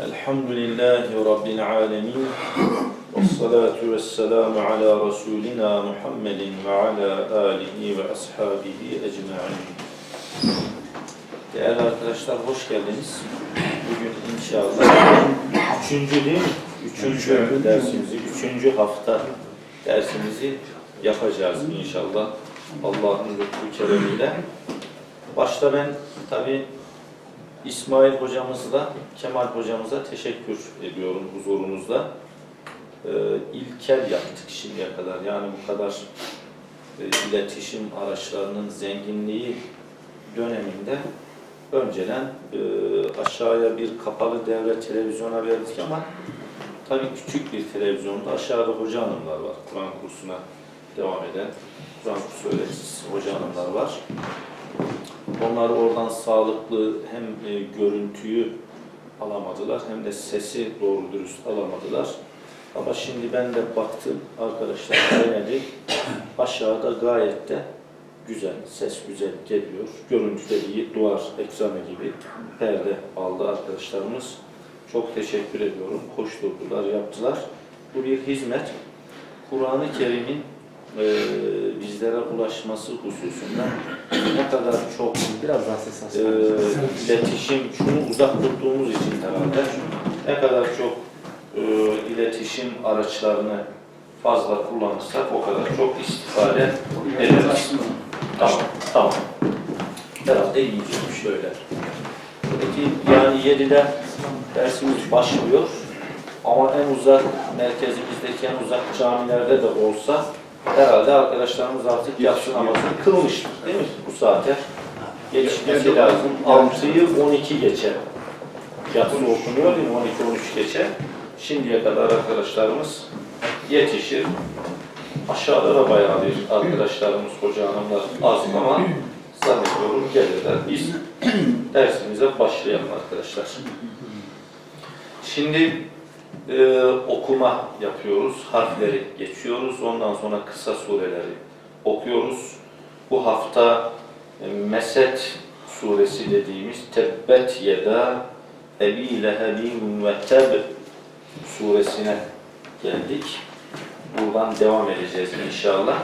الحمد لله رب العالمين والصلاة والسلام على رسولنا محمد وعلى آله وأصحابه أجمعين Değerli arkadaşlar hoş geldiniz. Bugün inşallah üçüncü değil mi? Üçüncü dersimizi, üçüncü hafta dersimizi yapacağız inşallah. Allah'ın lütfu keremiyle. Başta ben tabi İsmail hocamızla, Kemal hocamıza teşekkür ediyorum huzurunuzda. Ee, ilkel yaptık şimdiye kadar. Yani bu kadar e, iletişim araçlarının zenginliği döneminde önceden e, aşağıya bir kapalı devre televizyona verdik ama tabii küçük bir televizyonda aşağıda hoca hanımlar var. Kur'an kursuna devam eden Kur'an kursu öğreticisi hoca hanımlar var. Onlar oradan sağlıklı hem e, görüntüyü alamadılar hem de sesi doğru dürüst alamadılar. Ama şimdi ben de baktım arkadaşlar denedik. Aşağıda gayet de güzel, ses güzel geliyor. Görüntü de iyi, duvar ekranı gibi perde aldı arkadaşlarımız. Çok teşekkür ediyorum. Koşturdular, yaptılar. Bu bir hizmet. Kur'an-ı Kerim'in e, bizlere ulaşması hususunda ne kadar çok Biraz daha ses e, iletişim, şunu uzak tuttuğumuz için herhalde ne kadar çok e, iletişim araçlarını fazla kullanırsak o kadar çok istifade ederiz. Tamam, tamam. Herhalde yiyeceğim şöyle. Peki yani 7'de dersimiz başlıyor. Ama en uzak merkezimizdeki en uzak camilerde de olsa herhalde arkadaşlarımız artık yatsı namazını kılmıştır değil mi bu saate? Yetişmesi lazım. 6'yı 12 geçe. Yatsı okunuyor değil mi? 12-13 geçe. Şimdiye kadar arkadaşlarımız yetişir. Aşağıda da bayağı bir arkadaşlarımız, hoca hanımlar az ama zannediyorum gelirler. Biz dersimize başlayalım arkadaşlar. Şimdi e, okuma yapıyoruz, harfleri geçiyoruz. Ondan sonra kısa sureleri okuyoruz. Bu hafta e, Mesed suresi dediğimiz Tebbet yeda Ebi lehebin ve teb suresine geldik. Buradan devam edeceğiz inşallah.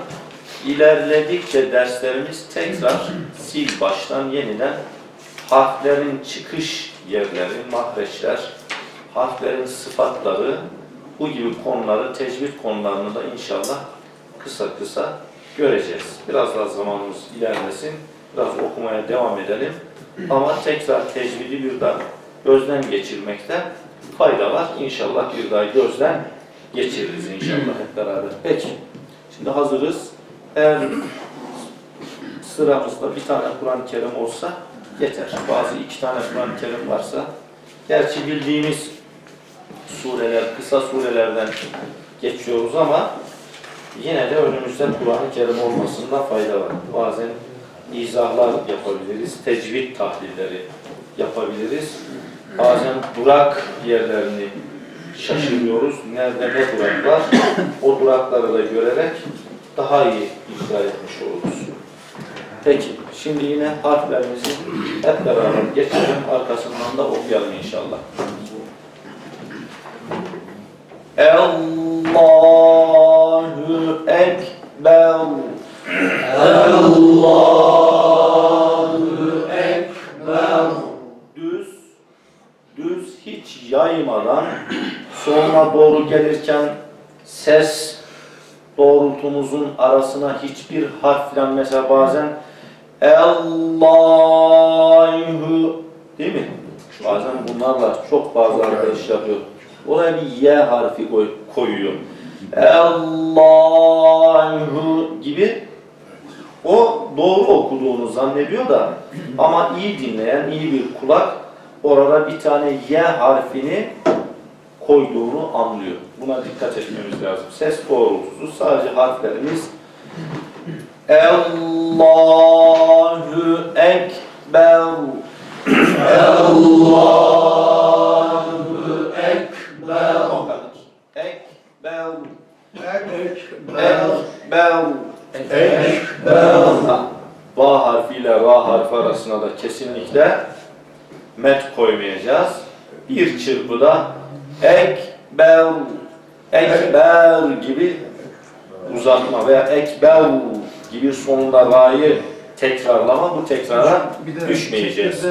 İlerledikçe derslerimiz tekrar sil baştan yeniden harflerin çıkış yerleri, mahreçler, harflerin sıfatları, bu gibi konuları, tecvid konularını da inşallah kısa kısa göreceğiz. Biraz daha zamanımız ilerlesin, biraz okumaya devam edelim. Ama tekrar tecvidi bir daha gözden geçirmekte fayda var. İnşallah bir daha gözden geçiririz inşallah hep beraber. Peki, şimdi hazırız. Eğer sıramızda bir tane Kur'an-ı Kerim olsa yeter. Bazı iki tane Kur'an-ı Kerim varsa, gerçi bildiğimiz sureler, kısa surelerden geçiyoruz ama yine de önümüzde Kur'an-ı Kerim olmasında fayda var. Bazen izahlar yapabiliriz, tecvid tahlilleri yapabiliriz. Bazen durak yerlerini şaşırıyoruz. Nerede ne durak var? O durakları da görerek daha iyi iddia etmiş oluruz. Peki, şimdi yine harflerimizi hep beraber geçelim. Arkasından da okuyalım inşallah. Allahu Ekber. Allahu Ekber. Düz, düz hiç yaymadan sonuna doğru gelirken ses doğrultumuzun arasına hiçbir harfle mesela bazen Allahu değil mi? Bazen bunlarla çok fazla arkadaş yapıyor. Oraya bir Y harfi koy, koyuyor. Allahu gibi o doğru okuduğunu zannediyor da ama iyi dinleyen, iyi bir kulak orada bir tane Y harfini koyduğunu anlıyor. Buna dikkat etmemiz lazım. Ses doğrultusu sadece harflerimiz Allahu Ekber Allahu Ekber Ekber Va harfiyle Ra harfi arasına da kesinlikle met koymayacağız. bir çırpıda ekber, ekber gibi uzatma veya ekber gibi sonunda ra'yı tekrarlama bu tekrara düşmeyeceğiz.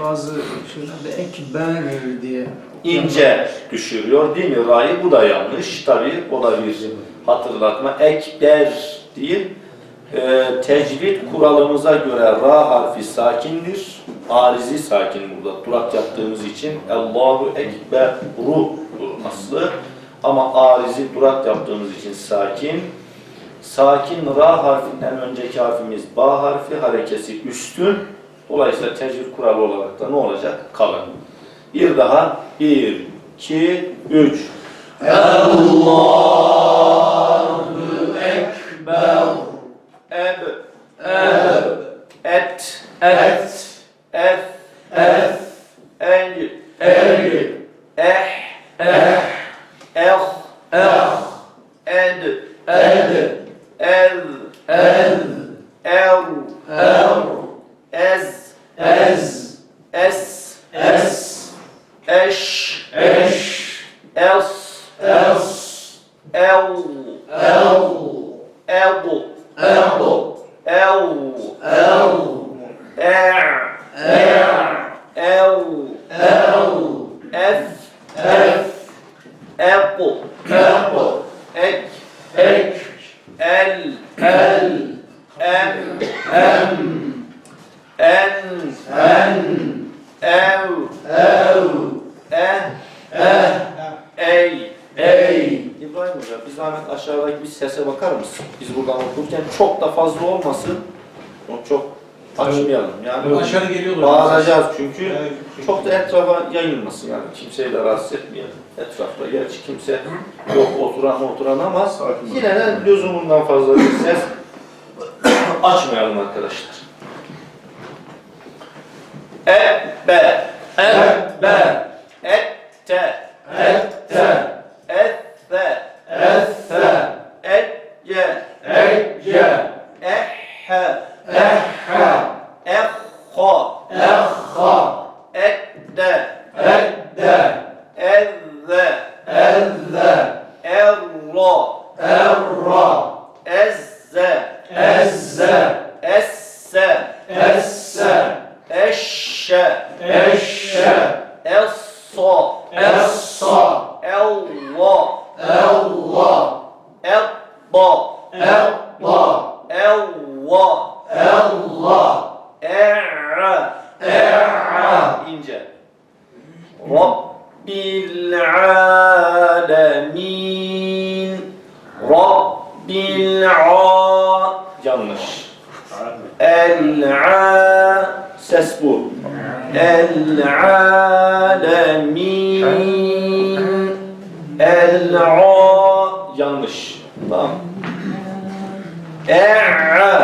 Bazı şeylerde ekber diye ince düşürüyor değil mi ra'yı? Bu da yanlış. Tabii o da bir hatırlatma. Ekber değil. Ee, tecvid kuralımıza göre ra harfi sakindir. Arizi sakin burada. Durak yaptığımız için Allahu Ekberu aslı. Ama arizi durak yaptığımız için sakin. Sakin ra harfinden önceki harfimiz ba harfi harekesi üstün. Dolayısıyla tecvid kuralı olarak da ne olacak? Kalın. Bir daha. Bir, iki, üç. Eb. Çok da fazla olmasın. Onu çok açmayalım. Yani aşağı geliyorlar. bağıracağız çünkü çok da etrafa yayılmasın yani. Kimseyi de rahatsız etmeyelim. Etrafta gerçi kimse yok oturan oturan ama yine de lüzumundan fazla bir ses açmayalım arkadaşlar. Ebbe Ebbe Allah Allah E'a E'a ince. Rabbil alemin Rabbil a yanlış. El-a ses bu. El-alemin El-a yanlış. Tamam. E'a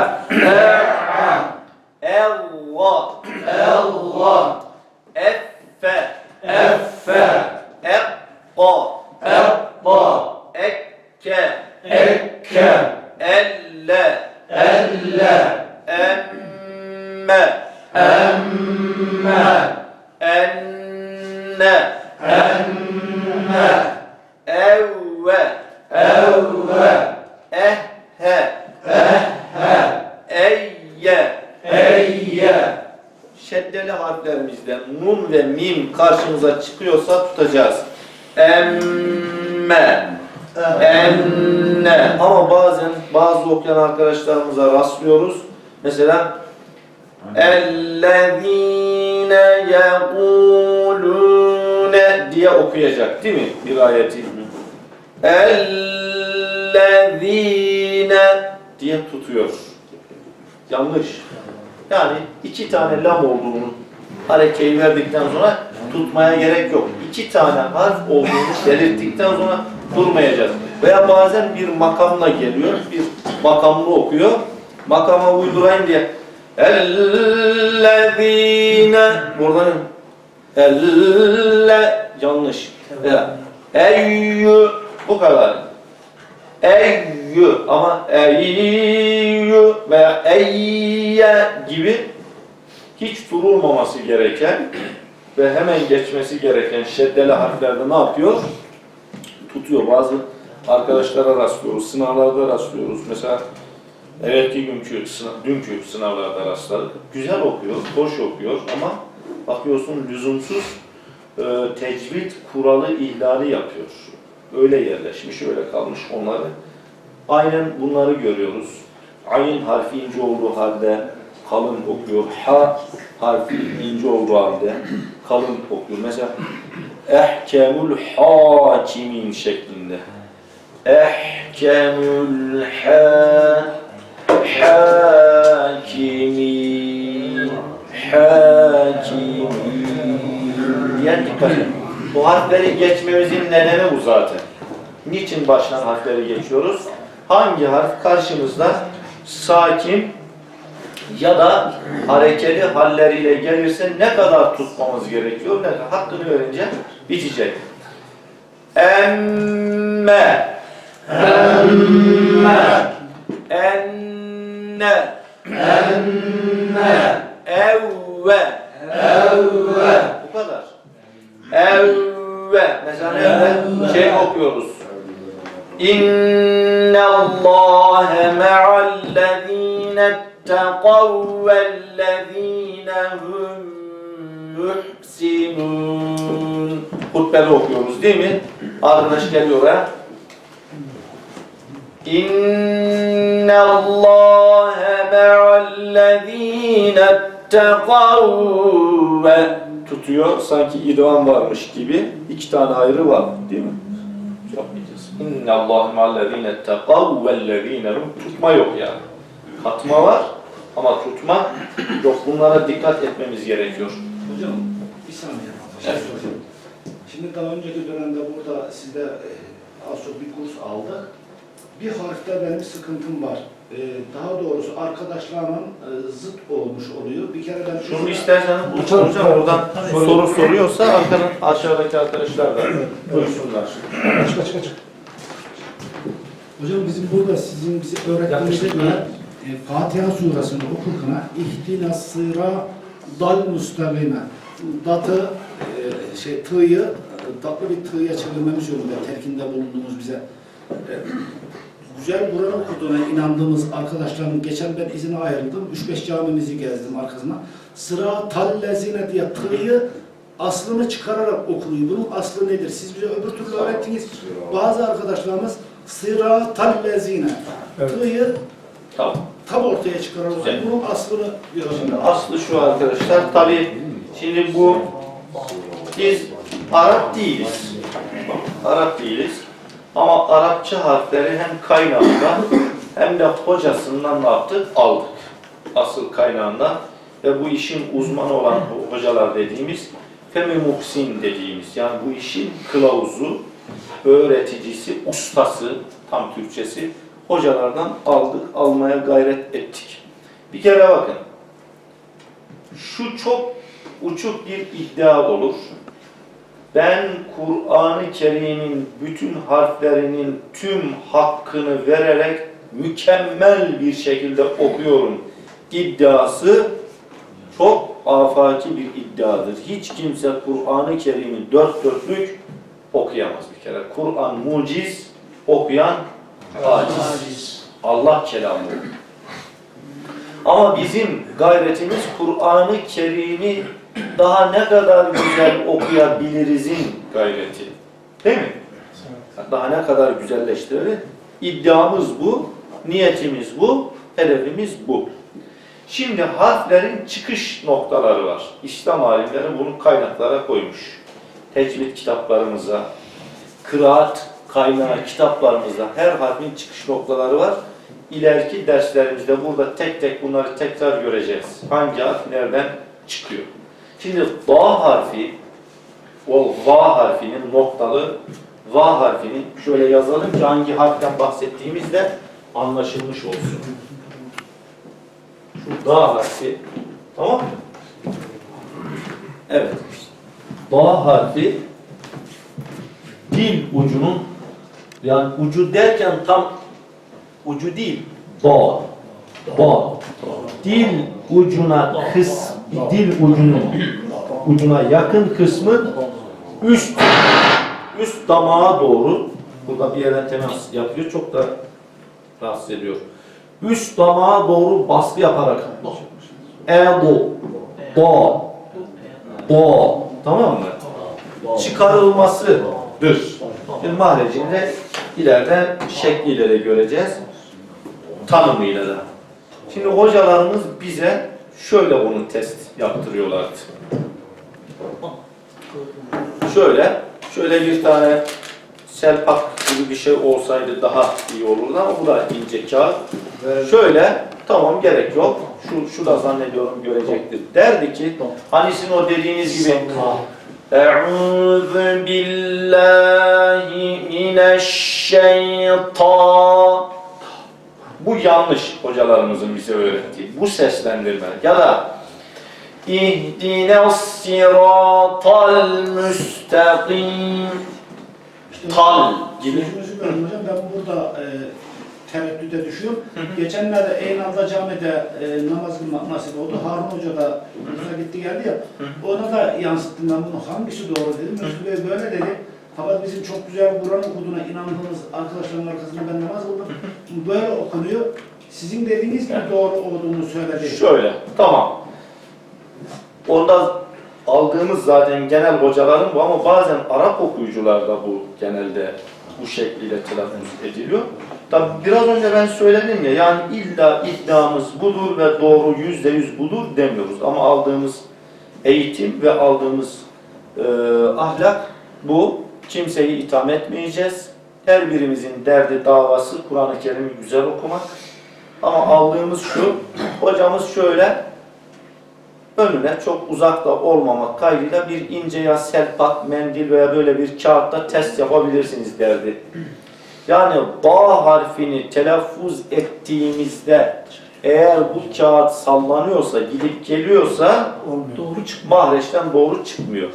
Ekke Elle. Elle. Emme. Emme. Enne. Enne. Evve. Evve. Ehhe Ehhe Eyye. Eyye. Şeddeli harflerimizde nun ve mim karşımıza çıkıyorsa tutacağız. Emme enne. Ama bazen bazı okuyan arkadaşlarımıza rastlıyoruz. Mesela ellezine yekulune diye okuyacak değil mi bir ayeti? ellezine diye tutuyor. Yanlış. Yani iki tane lam olduğunu hani harekeyi verdikten sonra tutmaya gerek yok. İki tane harf olduğunu belirttikten sonra durmayacağız. Veya bazen bir makamla geliyor, bir makamlı okuyor. Makama uydurayım diye Ellezine buradan Elle yanlış. Eyyü bu kadar. Eyyü ama eyyü veya eyye gibi hiç durulmaması gereken ve hemen geçmesi gereken şeddeli harflerde ne yapıyor? Tutuyor. Bazı arkadaşlara rastlıyoruz, sınavlarda rastlıyoruz. Mesela evvelki günkü, sınav, dünkü sınavlarda rastladık. Güzel okuyor, hoş okuyor ama bakıyorsun lüzumsuz e, tecvid kuralı ihlali yapıyor. Öyle yerleşmiş, öyle kalmış onları. Aynen bunları görüyoruz. Ayn harfi ince olduğu halde kalın okuyor. Ha harfi ince olduğu halde kalın okuyor. Mesela ehkemul hakimin şeklinde. Ehkemul ha hakimin hakimin diye dikkat edin. Bu harfleri geçmemizin nedeni bu zaten. Niçin baştan harfleri geçiyoruz? Hangi harf karşımızda sakin ya da harekeli halleriyle gelirse ne kadar tutmamız gerekiyor? Ne kadar? Hakkını verince bitecek. Emme Emme Enne Enne Evve Evve Bu kadar. Evve Mesela nerede? Şey okuyoruz. İnne Allahe ma'allezine etteqav vellezine hum muhsinun. Hutbede okuyoruz değil mi? Arkadaş geliyor ha. İnne Allahe ma'allezine etteqav ve tutuyor. Sanki idam varmış gibi. iki tane ayrı var değil mi? Yapmayacağız. İnne Allahe ma'allezine etteqav vellezine tutma yok yani. Katma var ama tutma yok. Bunlara dikkat etmemiz gerekiyor. Hocam bir saniye. Evet. Şimdi daha önceki dönemde burada sizde e, az çok bir kurs aldık. Bir harfte benim sıkıntım var. E, daha doğrusu arkadaşlarla e, zıt olmuş oluyor. Bir kere ben Şunu isterseniz bu hocam buradan soru soruyorsa arkadan aşağıdaki arkadaşlar da duysunlar. Açık açık açık. Hocam bizim burada sizin bize öğrettiğinize göre e, Fatiha suresini okurken ihtina sıra dal müstakime datı e, şey tığ'yı tatlı bir tığ'ya çevirmemiz yolunda telkinde bulunduğumuz bize e, güzel Kur'an okuduğuna inandığımız arkadaşlarım geçen ben izine ayrıldım. 3-5 camimizi gezdim arkasına. Sıra tallezine diye tığ'yı aslını çıkararak okunuyor. Bunun aslı nedir? Siz bize öbür türlü öğrettiniz. Bazı arkadaşlarımız sıra tallezine tığ'yı Tamam. tam ortaya çıkararak Güzel. bunun aslını diyor. Şimdi aslı şu arkadaşlar tabi şimdi bu biz Arap değiliz. Arap değiliz. Ama Arapça harfleri hem kaynağından hem de hocasından ne yaptık? Aldık. Asıl kaynağından ve bu işin uzmanı olan hocalar dediğimiz Femi Muhsin dediğimiz yani bu işin kılavuzu, öğreticisi, ustası, tam Türkçesi hocalardan aldık, almaya gayret ettik. Bir kere bakın, şu çok uçuk bir iddia olur. Ben Kur'an-ı Kerim'in bütün harflerinin tüm hakkını vererek mükemmel bir şekilde okuyorum iddiası çok afaki bir iddiadır. Hiç kimse Kur'an-ı Kerim'i dört dörtlük okuyamaz bir kere. Kur'an muciz, okuyan aciz. Allah kelamı. Ama bizim gayretimiz Kur'an-ı Kerim'i daha ne kadar güzel okuyabilirizin gayreti. Değil mi? Daha ne kadar güzelleştirelim. İddiamız bu, niyetimiz bu, hedefimiz bu. Şimdi harflerin çıkış noktaları var. İslam alimleri bunu kaynaklara koymuş. Tecvid kitaplarımıza, kıraat kaynağı kitaplarımızda her harfin çıkış noktaları var. İleriki derslerimizde burada tek tek bunları tekrar göreceğiz. Hangi harf nereden çıkıyor? Şimdi va harfi, o va harfinin noktalı va harfinin şöyle yazalım ki hangi harften bahsettiğimizde anlaşılmış olsun. Şu da harfi, tamam mı? Evet. Da harfi dil ucunun yani ucu derken tam ucu değil, ba, ba. Dil ucuna kıs, dil ucunun ucuna yakın kısmın üst üst damağa doğru burada bir yerden temas yapıyor. Çok da rahatsız ediyor. Üst damağa doğru baskı yaparak e do do do tamam mı? Çıkarılmasıdır. Şimdi mahricinde ileride şekliyle de göreceğiz. Tanımıyla da. Şimdi hocalarımız bize şöyle bunu test yaptırıyorlardı. Şöyle, şöyle bir tane selpak gibi bir şey olsaydı daha iyi olurdu ama bu da ince kağıt. Şöyle, tamam gerek yok. Şu, şu da zannediyorum görecektir. Derdi ki, hani sizin o dediğiniz gibi Eûzü billahi mineşşeytan Bu yanlış hocalarımızın bize öğrettiği. Bu seslendirme ya da İhdine sıratal müstakim Tal gibi. Hocam ben burada e, tereddüte düşüyorum. Geçenlerde Eynal'da camide e, namaz kılmak nasip oldu. Harun Hoca da Musa gitti geldi ya. Ona da yansıttım ben bunu. Hangisi doğru dedim. Özgür Bey böyle dedi. Fakat bizim çok güzel Kur'an okuduğuna inandığımız arkadaşların arkasında ben namaz kıldım. Böyle okunuyor. Sizin dediğiniz gibi doğru olduğunu söyledi. Şöyle, tamam. Onda aldığımız zaten genel hocaların bu ama bazen Arap okuyucularda bu genelde bu şekliyle telaffuz ediliyor. Tabi biraz önce ben söyledim ya yani illa iddiamız budur ve doğru yüzde yüz budur demiyoruz. Ama aldığımız eğitim ve aldığımız e, ahlak bu. Kimseyi itham etmeyeceğiz. Her birimizin derdi davası Kur'an-ı Kerim'i güzel okumak. Ama aldığımız şu, hocamız şöyle önüne çok uzakta olmamak kaydıyla bir ince ya selpak, mendil veya böyle bir kağıtta test yapabilirsiniz derdi. Yani ba harfini telaffuz ettiğimizde eğer bu kağıt sallanıyorsa, gidip geliyorsa Doğru çık. mahreçten doğru çıkmıyor.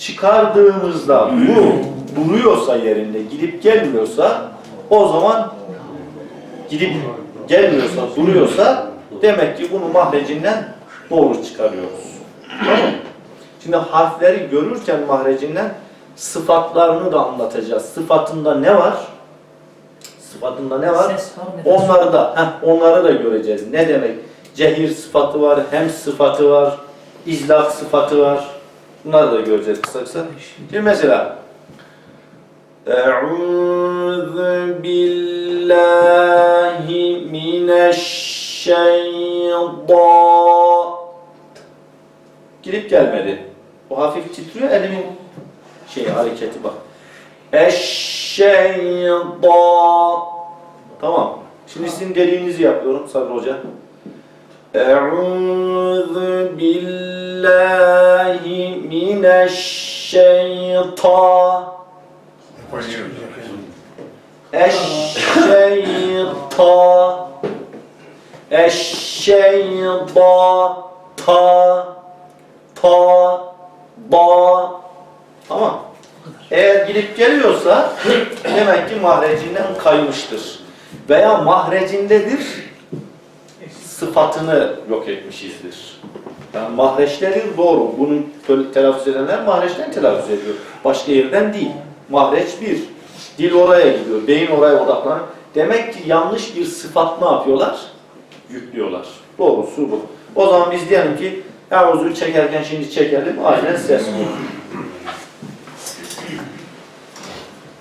Çıkardığımızda bu duruyorsa yerinde, gidip gelmiyorsa o zaman gidip gelmiyorsa, duruyorsa demek ki bunu mahrecinden doğru çıkarıyoruz. Tamam? Şimdi harfleri görürken mahrecinden sıfatlarını da anlatacağız. Sıfatında ne var? Sıfatında ne var? Onları da, heh, onları da göreceğiz. Ne demek? Cehir sıfatı var, hem sıfatı var, izlak sıfatı var. Bunları da göreceğiz kısa kısa. Şimdi mesela Eûzü billahi mineşşeytan Gidip gelmedi. O hafif titriyor elimin şey hareketi bak. Eşşeytan Tamam. Şimdi sizin dediğinizi yapıyorum Sabri Hoca. Eûzü billahi mineşşeytan Eşşeytan Eşşeytan Ta Ta Ba Tamam. Eğer gidip geliyorsa demek ki mahrecinden kaymıştır. Veya mahrecindedir sıfatını yok etmişizdir. Yani mahreçleri doğru. Bunu telaffuz edenler mahreçten telaffuz ediyor. Başka yerden değil. Mahreç bir. Dil oraya gidiyor. Beyin oraya odaklanıyor. Demek ki yanlış bir sıfat ne yapıyorlar? Yüklüyorlar. Doğrusu bu. O zaman biz diyelim ki Yavuz'u çekerken şimdi çekelim. Aynen ses bu.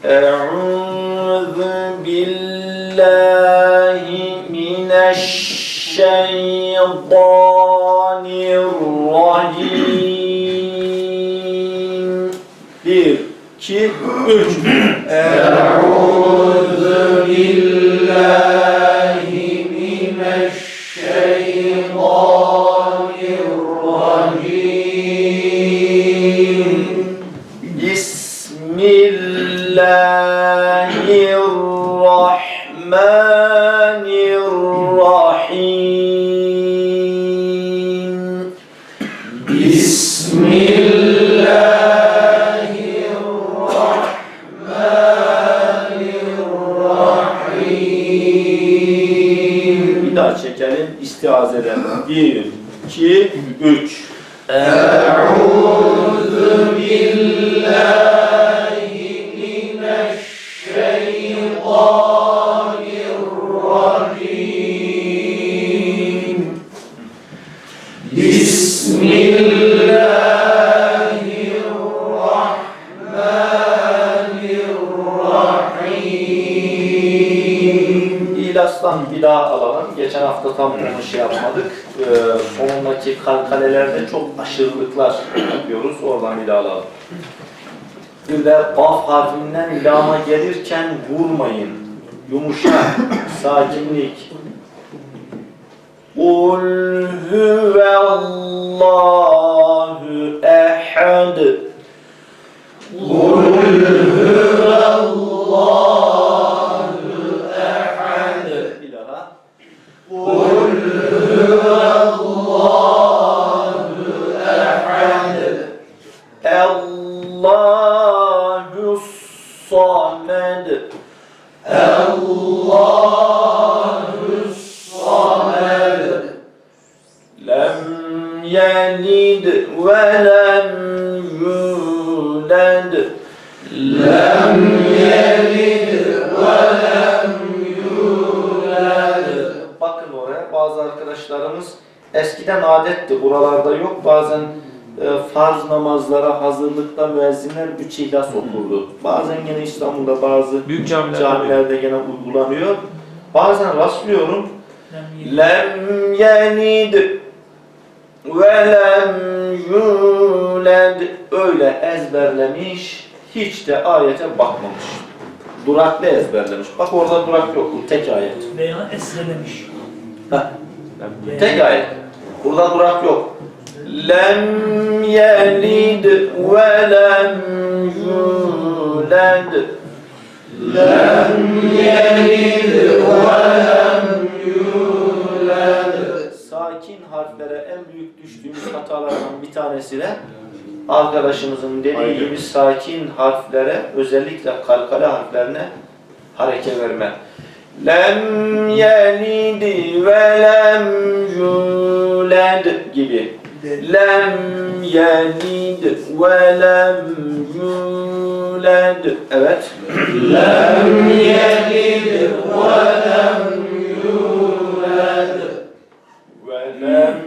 Eûzü billahi mineşşeytanirracim الشيطان الرجيم Bir, iki, üç. Eûzü billahi tam bunu şey yapmadık. Ee, sonundaki kalkalelerde çok aşırılıklar yapıyoruz. Oradan bir daha alalım. Bir de kaf harfinden lama gelirken vurmayın. Yumuşak, sakinlik. Kul huvallahu ehad. Bir müezzinler üç ihlas okurdu. Bazen yine İstanbul'da bazı Büyük camilerde camilerde gene uygulanıyor. Bazen rastlıyorum lem yelid ve lem yulad öyle ezberlemiş hiç de ayete bakmamış. Duraklı ezberlemiş. Bak orada durak yok. Tek ayet. Veya esrelemiş. Heh. Tek ayet. Burada durak yok. Ve lem yulad. Lem yelid ve lem yulad. Sakin harflere en büyük düştüğümüz hatalardan bir tanesi de arkadaşımızın dediği gibi sakin harflere özellikle kalkale harflerine hareket verme. Lem yelid ve lem yulad gibi. لم يلد ولم يولد. أبت لم يلد ولم يولد. ولم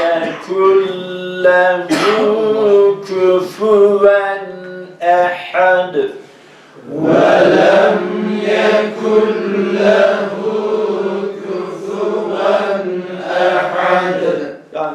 يكن له كفوا أحد. ولم يكن له